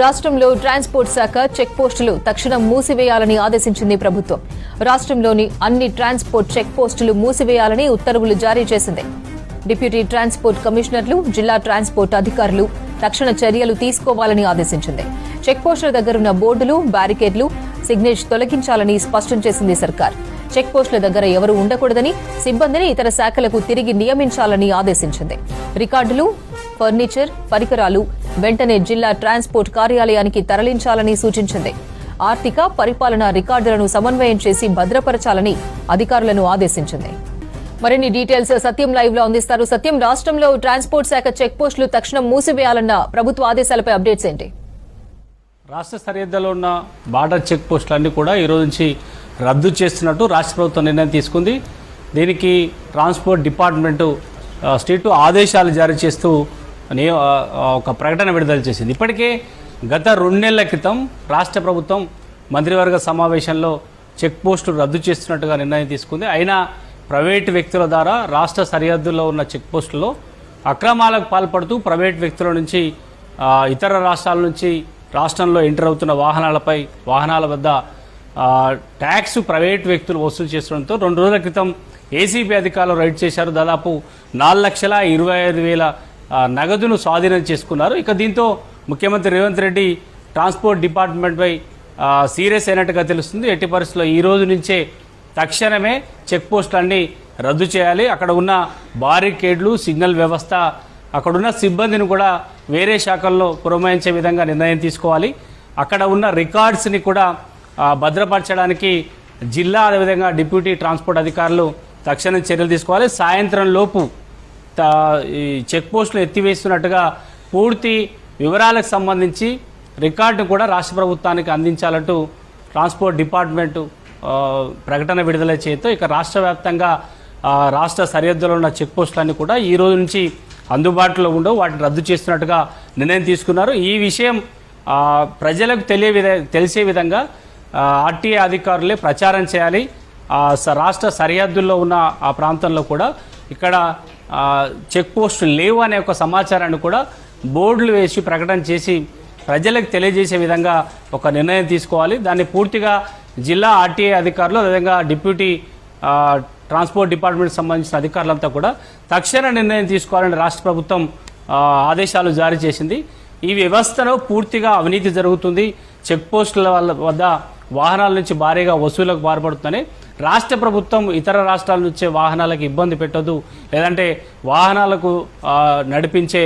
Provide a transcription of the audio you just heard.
రాష్ట్రంలో ట్రాన్స్పోర్ట్ శాఖ చెక్ పోస్టులు తక్షణం మూసివేయాలని ఆదేశించింది ప్రభుత్వం. రాష్ట్రంలోని అన్ని ట్రాన్స్పోర్ట్ చెక్ పోస్టులు మూసివేయాలని ఉత్తర్వులు జారీ చేసింది. డిప్యూటీ ట్రాన్స్పోర్ట్ కమిషనర్లు జిల్లా ట్రాన్స్పోర్ట్ అధికారులు తక్షణ చర్యలు తీసుకోవాలని ఆదేశించింది. చెక్ పోస్టుల దగ్గరున్న బోర్డులు బ్యారికేడ్లు సిగ్నేజ్ తొలగించాలని స్పష్టం చేసింది సర్కార్. చెక్ పోస్టుల దగ్గర ఎవరూ ఉండకూడదని సిబ్బందిని ఇతర శాఖలకు తిరిగి నియమించాలని ఆదేశించింది. రికార్డులు ఫర్నిచర్ పరికరాలు వెంటనే జిల్లా ట్రాన్స్పోర్ట్ కార్యాలయానికి తరలించాలని సూచించింది. ఆర్థిక పరిపాలన రికార్డులను సమన్వయం చేసి భద్రపరచాలని అధికారులను ఆదేశించింది. మరిన్ని డీటెయిల్స్ సత్యం లైవ్లో అందిస్తారు. సత్యం రాష్ట్రంలో ట్రాన్స్పోర్ట్ శాఖ చెక్ పోస్టులు తక్షణం మూసివేయాలన్న ప్రభుత్వ ఆదేశాలపై అప్డేట్స్ ఏంటి? రాష్ట్ర సరిహద్దులో ఉన్న బార్డర్ చెక్ పోస్టులన్నీ కూడా ఈ రోజు నుంచి రద్దు చేస్తున్నట్టు రాష్ట్ర ప్రభుత్వం నిర్ణయం తీసుకుంది. దీనికి ట్రాన్స్పోర్ట్ డిపార్ట్మెంటు స్టేట్ స్టేటు ఆదేశాలు జారీ చేస్తూ నే- ఒక ప్రకటన విడుదల చేసింది. ఇప్పటికే గత రెండు నెలల క్రితం రాష్ట్ర ప్రభుత్వం మంత్రివర్గ సమావేశంలో చెక్ పోస్టులు రద్దు చేస్తున్నట్టుగా నిర్ణయం తీసుకుంది. అయినా ప్రైవేటు వ్యక్తుల ద్వారా రాష్ట్ర సరిహద్దుల్లో ఉన్న చెక్ పోస్టుల్లో అక్రమాలకు పాల్పడుతూ ప్రైవేట్ వ్యక్తుల నుంచి ఇతర రాష్ట్రాల నుంచి రాష్ట్రంలో ఎంటర్ అవుతున్న వాహనాలపై వాహనాల వద్ద ట్యాక్స్ ప్రైవేట్ వ్యక్తులు వసూలు చేస్తుండటంతో రెండు రోజుల క్రితం ఏసీబీ అధికారులు రైడ్ చేశారు. దాదాపు నాలుగు లక్షల ఇరవై ఐదు వేల నగదును స్వాధీనం చేసుకున్నారు. ఇక దీంతో ముఖ్యమంత్రి రేవంత్ రెడ్డి ట్రాన్స్పోర్ట్ డిపార్ట్మెంట్పై సీరియస్ అయినట్టుగా తెలుస్తుంది. ఎట్టి పరిస్థితుల్లో ఈ రోజు నుంచే తక్షణమే చెక్ పోస్టులన్నీ రద్దు చేయాలి. అక్కడ ఉన్న బారికేడ్లు సిగ్నల్ వ్యవస్థ అక్కడున్న సిబ్బందిని కూడా వేరే శాఖల్లో పురమాయించే విధంగా నిర్ణయం తీసుకోవాలి. అక్కడ ఉన్న రికార్డ్స్ని కూడా భద్రపరచడానికి జిల్లా అదేవిధంగా డిప్యూటీ ట్రాన్స్పోర్ట్ అధికారులు తక్షణం చర్యలు తీసుకోవాలి. సాయంత్రం లోపు ఈ చెక్ పోస్టులు ఎత్తివేస్తున్నట్టుగా పూర్తి వివరాలకు సంబంధించి రికార్డును కూడా రాష్ట్ర ప్రభుత్వానికి అందించాలంటూ ట్రాన్స్పోర్ట్ డిపార్ట్మెంటు ప్రకటన విడుదల చేయతో ఇక రాష్ట్ర వ్యాప్తంగా రాష్ట్ర సరిహద్దులో ఉన్న చెక్ పోస్టులన్నీ కూడా ఈ రోజు నుంచి అందుబాటులో ఉండవు. వాటిని రద్దు చేస్తున్నట్టుగా నిర్ణయం తీసుకున్నారు. ఈ విషయం ప్రజలకు తెలియ విధ తెలిసే విధంగా ఆర్టీఏ అధికారులే ప్రచారం చేయాలి. రాష్ట్ర సరిహద్దుల్లో ఉన్న ఆ ప్రాంతంలో కూడా ఇక్కడ చెక్ పోస్టులు లేవు అనే ఒక సమాచారాన్ని కూడా బోర్డులు వేసి ప్రకటన చేసి ప్రజలకు తెలియజేసే విధంగా ఒక నిర్ణయం తీసుకోవాలి. దాన్ని పూర్తిగా జిల్లా ఆర్టీఏ అధికారులు అదేవిధంగా డిప్యూటీ ట్రాన్స్పోర్ట్ డిపార్ట్మెంట్కి సంబంధించిన అధికారులంతా కూడా తక్షణ నిర్ణయం తీసుకోవాలని రాష్ట్ర ప్రభుత్వం ఆదేశాలు జారీ చేసింది. ఈ వ్యవస్థలో పూర్తిగా అవినీతి జరుగుతుంది. చెక్ పోస్టుల వల్ల వద్ద వాహనాల నుంచి భారీగా వసూలకు పాల్పడుతుందని రాష్ట్ర ప్రభుత్వం ఇతర రాష్ట్రాల నుంచే వాహనాలకు ఇబ్బంది పెట్టదు లేదంటే వాహనాలకు నడిపించే